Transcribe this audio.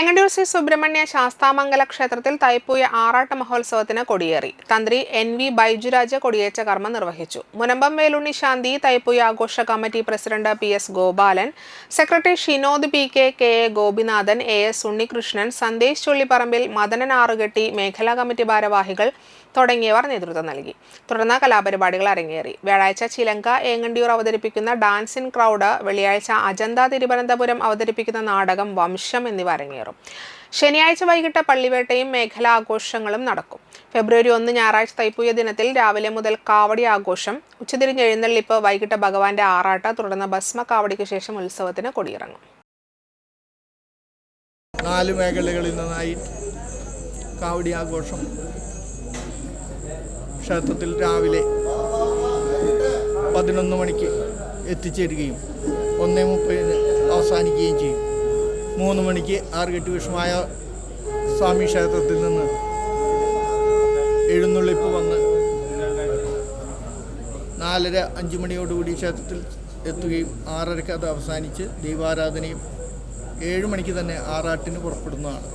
ഏങ്ങണ്ടിയൂർ ശ്രീ സുബ്രഹ്മണ്യ ശാസ്താമംഗല ക്ഷേത്രത്തിൽ തൈപ്പൂയ ആറാട്ട് മഹോത്സവത്തിന് കൊടിയേറി. തന്ത്രി എൻ വി ബൈജുരാജ് കൊടിയേറ്റ കർമ്മം നിർവഹിച്ചു. മുനമ്പം വേലുണ്ണി ശാന്തി തൈപ്പൂയ ആഘോഷ committee president P S Gopalan secretary Shinod P K K A Gopinathan A S Unnikrishnan Sandesh Chullipparambil Madanan Aruketti മേഖലാ കമ്മിറ്റി ഭാരവാഹികൾ തുടങ്ങിയവർ നേതൃത്വം നൽകി. തുടർന്ന് കലാപരിപാടികൾ അരങ്ങേറി. വ്യാഴാഴ്ച ചിലങ്ക ഏങ്ങണ്ടിയൂർ അവതരിപ്പിക്കുന്ന ഡാൻസ് ഇൻ ക്രൗഡ് വെള്ളിയാഴ്ച അജന്ത തിരുവനന്തപുരം അവതരിപ്പിക്കുന്ന നാടകം വംശം എന്നിവ അരങ്ങേറും. ശനിയാഴ്ച വൈകിട്ട് പള്ളിവേട്ടയും മേഖലാ ആഘോഷങ്ങളും നടക്കും. ഫെബ്രുവരി ഒന്ന് ഞായറാഴ്ച തൈപ്പൂയ ദിനത്തിൽ രാവിലെ മുതൽ കാവടി ആഘോഷം. ഉച്ചതിരിഞ്ഞ് എഴുന്നള്ളിപ്പ് വൈകിട്ട് ഭഗവാന്റെ ആറാട്ട് തുടർന്ന് ഭസ്മ കാവടിക്ക് ശേഷം ഉത്സവത്തിന് കൊടിയിറങ്ങും. നാല് മേഖലകളിൽ നിന്നായി കാവടി ആഘോഷം. ക്ഷേത്രത്തിൽ രാവിലെ പതിനൊന്ന് മണിക്ക് എത്തിച്ചേരുകയും ഒന്നേ മുപ്പതിന് അവസാനിക്കുകയും ചെയ്യും. മൂന്ന് മണിക്ക് ആറുകെട്ട് വിഷമായ സ്വാമി ക്ഷേത്രത്തിൽ നിന്ന് എഴുന്നള്ളിപ്പ് വന്ന് നാലര അഞ്ച് മണിയോടുകൂടി ക്ഷേത്രത്തിൽ എത്തുകയും ആറരയ്ക്ക് അത് അവസാനിച്ച് ദൈവാരാധനയും ഏഴ് മണിക്ക് തന്നെ ആറാട്ടിന് പുറപ്പെടുന്നതാണ്.